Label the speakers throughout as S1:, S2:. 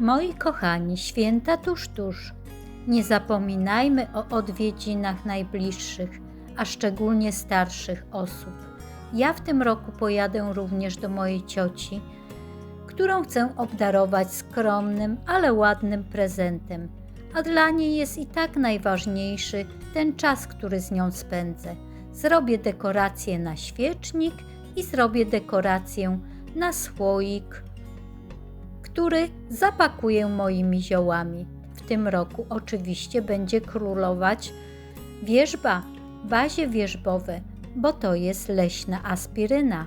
S1: Moi kochani, święta tuż, tuż. Nie zapominajmy o odwiedzinach najbliższych, a szczególnie starszych osób. Ja w tym roku pojadę również do mojej cioci, którą chcę obdarować skromnym, ale ładnym prezentem. A dla niej jest i tak najważniejszy ten czas, który z nią spędzę. Zrobię dekorację na świecznik i zrobię dekorację na słoik, który zapakuję moimi ziołami. W tym roku oczywiście będzie królować wierzba, bazie wierzbowe, bo to jest leśna aspiryna.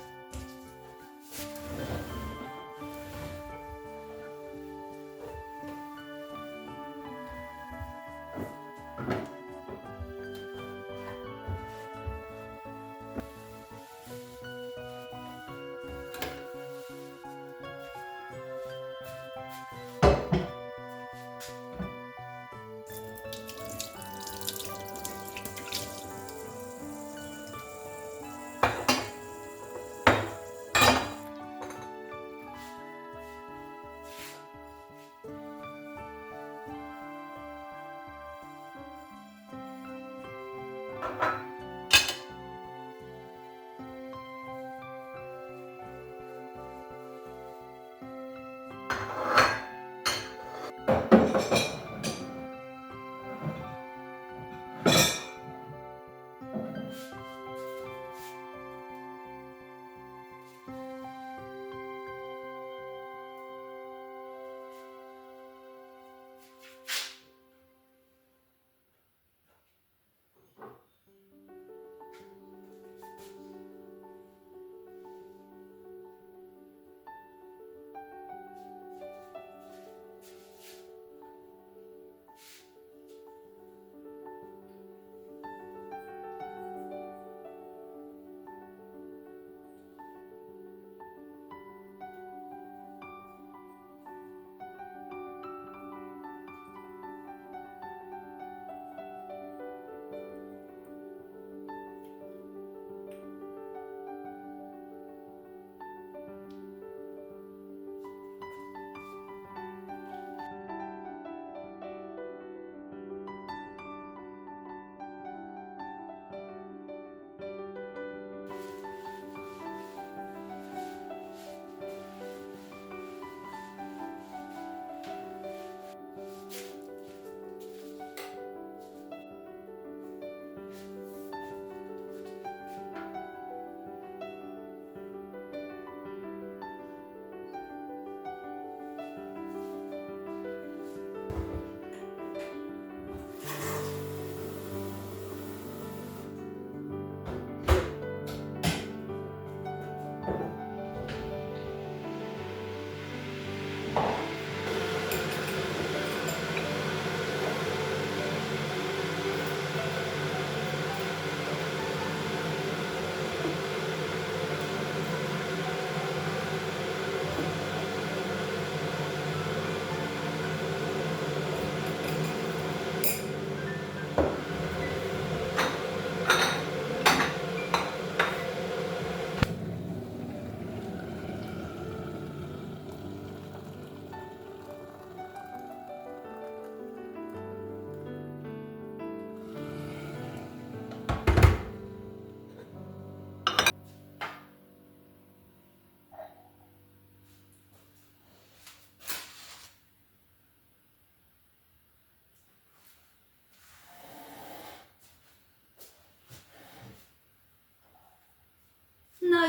S1: Thank you.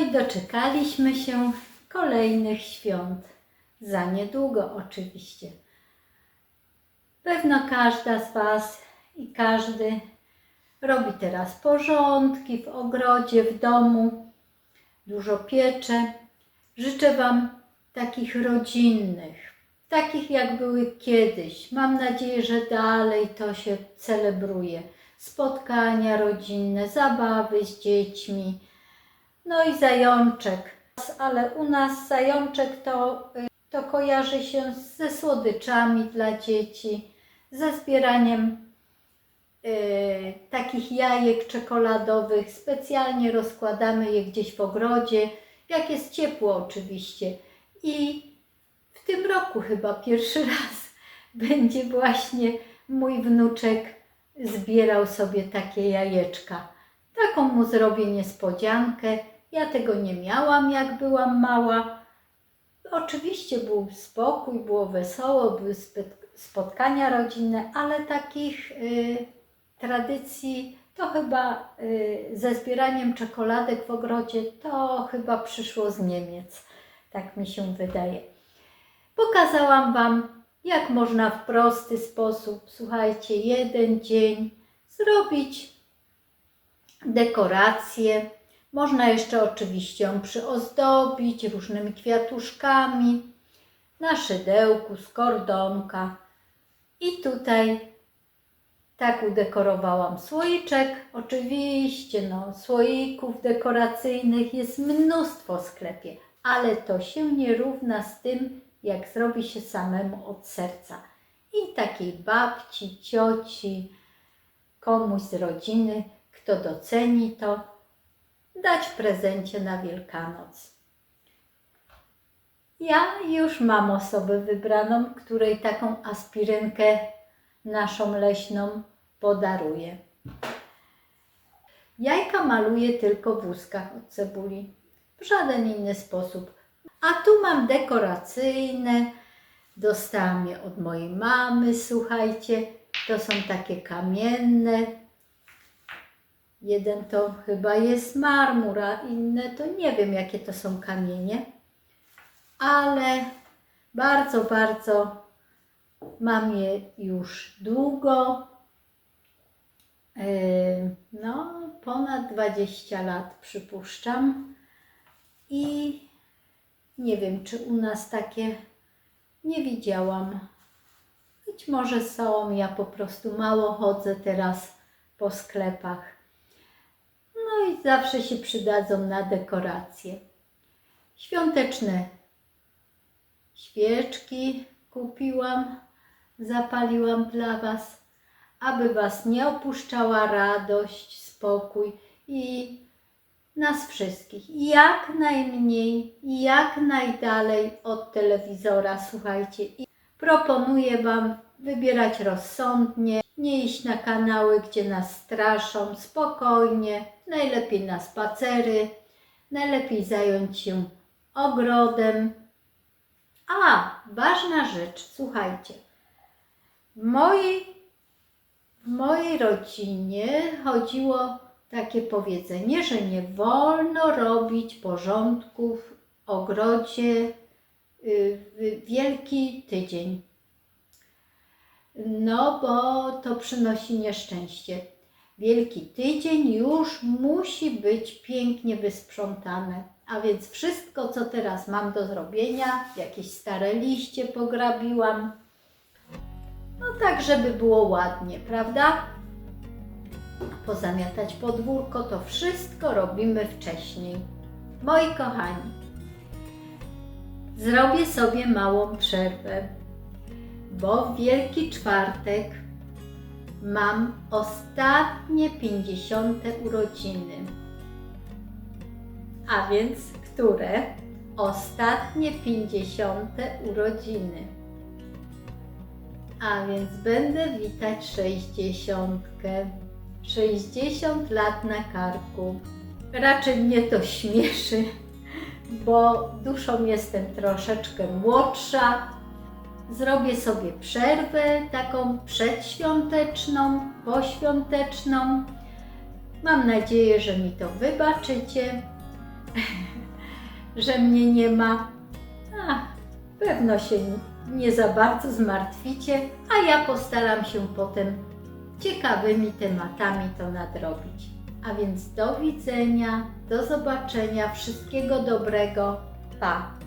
S1: I doczekaliśmy się kolejnych świąt. Za niedługo oczywiście. Pewno każda z Was i każdy robi teraz porządki w ogrodzie, w domu, dużo piecze. Życzę Wam takich rodzinnych, takich jak były kiedyś. Mam nadzieję, że dalej to się celebruje. Spotkania rodzinne, zabawy z dziećmi, no i zajączek. Ale u nas zajączek to, y, to kojarzy się ze słodyczami dla dzieci, ze zbieraniem y, takich jajek czekoladowych. Specjalnie rozkładamy je gdzieś w ogrodzie, jak jest ciepło oczywiście. I w tym roku chyba pierwszy raz będzie właśnie mój wnuczek zbierał sobie takie jajeczka. Taką mu zrobię niespodziankę. Ja tego nie miałam, jak byłam mała. Oczywiście był spokój, było wesoło, były spotkania rodzinne, ale takich y, tradycji to chyba y, ze zbieraniem czekoladek w ogrodzie to chyba przyszło z Niemiec. Tak mi się wydaje. Pokazałam Wam, jak można w prosty sposób, słuchajcie, jeden dzień zrobić dekorację. Można jeszcze oczywiście ją przyozdobić różnymi kwiatuszkami na szydełku z kordonka. I tutaj tak udekorowałam słoiczek. Oczywiście, no, słoików dekoracyjnych jest mnóstwo w sklepie, ale to się nie równa z tym, jak zrobi się samemu od serca. I takiej babci, cioci, komuś z rodziny, kto doceni to, dać w prezencie na Wielkanoc. Ja już mam osobę wybraną, której taką aspirynkę naszą leśną podaruję. Jajka maluję tylko w łuskach od cebuli. W żaden inny sposób. A tu mam dekoracyjne. Dostałam je od mojej mamy, słuchajcie. To są takie kamienne. Jeden to chyba jest marmur, a inne to nie wiem, jakie to są kamienie. Ale bardzo, bardzo mam je już długo. Yy, No, ponad 20 lat przypuszczam. I nie wiem, czy u nas takie nie widziałam. Być może są, ja po prostu mało chodzę teraz po sklepach. No i zawsze się przydadzą na dekoracje. Świąteczne świeczki kupiłam, zapaliłam dla Was, aby Was nie opuszczała radość, spokój i nas wszystkich. Jak najmniej, jak najdalej od telewizora, słuchajcie. I proponuję Wam wybierać rozsądnie, nie iść na kanały, gdzie nas straszą, spokojnie, najlepiej na spacery, najlepiej zająć się ogrodem. A, ważna rzecz, słuchajcie. W mojej, w mojej rodzinie chodziło takie powiedzenie, że nie wolno robić porządków w ogrodzie y, w Wielki Tydzień. No, bo to przynosi nieszczęście. Wielki Tydzień już musi być pięknie wysprzątane. A więc wszystko, co teraz mam do zrobienia, jakieś stare liście pograbiłam, no tak, żeby było ładnie, prawda? pozamiatać podwórko, to wszystko robimy wcześniej. Moi kochani, zrobię sobie małą przerwę, bo w Wielki Czwartek mam ostatnie 50 urodziny. A więc które? Ostatnie 50 urodziny. A więc będę witać 60. 60 lat na karku. Raczej mnie to śmieszy, bo duszą jestem troszeczkę młodsza. Zrobię sobie przerwę taką przedświąteczną, poświąteczną. Mam nadzieję, że mi to wybaczycie. że mnie nie ma. Ach, pewno się nie za bardzo zmartwicie, a ja postaram się potem ciekawymi tematami to nadrobić. A więc do widzenia, do zobaczenia, wszystkiego dobrego. Pa!